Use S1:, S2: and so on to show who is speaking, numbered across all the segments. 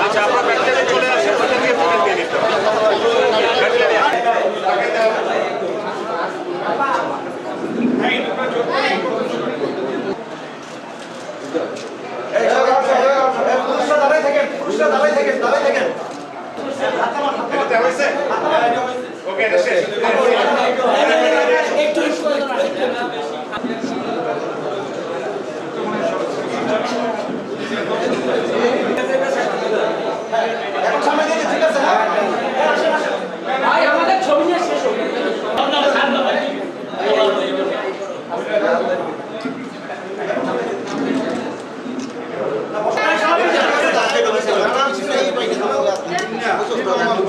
S1: আচ্ছা আপনার ব্যাকটেরিয়া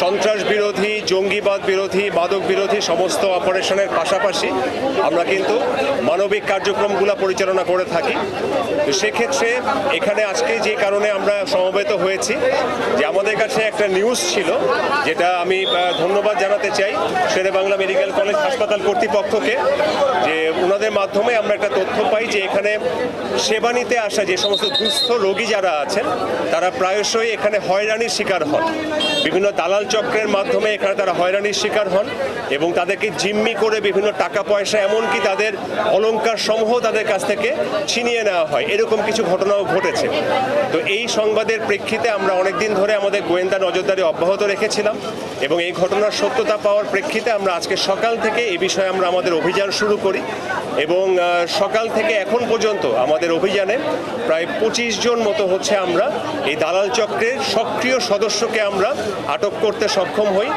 S2: সন্ত্রাস বিরোধী জঙ্গিবাদ বিরোধী মাদক বিরোধী সমস্ত অপারেশনের পাশাপাশি আমরা কিন্তু মানবিক কার্যক্রমগুলো পরিচালনা করে থাকি। তো সেক্ষেত্রে এখানে আজকে যে কারণে আমরা সমবেত হয়েছি যে আমাদের কাছে একটা নিউজ ছিল, যেটা আমি ধন্যবাদ জানাতে চাই শেরে বাংলা মেডিকেল কলেজ হাসপাতাল কর্তৃপক্ষকে, যে ওনাদের মাধ্যমে আমরা একটা তথ্য পাই যে এখানে সেবা নিতে আসা যে সমস্ত দুস্থ রোগী যারা আছেন, তারা প্রায়শই এখানে হয়রানির শিকার হন। বিভিন্ন দালাল চক্রের মাধ্যমে এখানে তারা হয়রানির শিকার হন এবং তাদেরকে জিম্মি করে বিভিন্ন টাকা পয়সা এমনকি তাদের অলঙ্কার সমূহ তাদের কাছ থেকে ছিনিয়ে নেওয়া হয়। এরকম কিছু ঘটনাও ঘটেছে। তো এই সংবাদের প্রেক্ষিতে আমরা অনেকদিন ধরে আমাদের গোয়েন্দা নজরদারি অব্যাহত রেখেছিলাম এবং এই ঘটনার সত্যতা পাওয়ার প্রেক্ষিতে আমরা আজকে সকাল থেকে এ বিষয়ে আমরা আমাদের অভিযান শুরু করি এবং সকাল থেকে এখন পর্যন্ত আমাদের অভিযানে প্রায় পঁচিশ জন মতো হচ্ছে আমরা এই দালাল চক্রের সক্রিয় সদস্যকে আমরা আটক করতে সক্ষম হই।